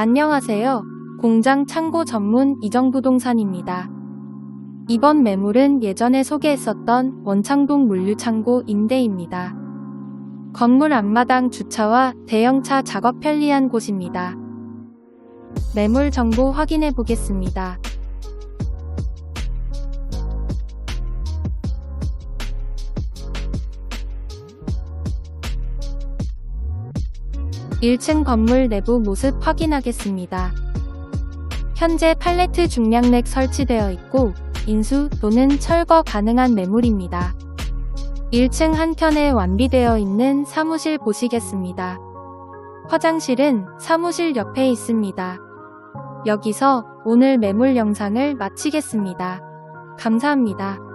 안녕하세요. 공장 창고 전문 이정부동산입니다. 이번 매물은 예전에 소개했었던 원창동 물류창고 임대입니다. 건물 앞마당 주차와 대형차 작업 편리한 곳입니다. 매물 정보 확인해 보겠습니다. 1층 건물 내부 모습 확인하겠습니다. 현재 팔레트 중량렉 설치되어 있고 인수 또는 철거 가능한 매물입니다. 1층 한켠에 완비되어 있는 사무실 보시겠습니다. 화장실은 사무실 옆에 있습니다. 여기서 오늘 매물 영상을 마치겠습니다. 감사합니다.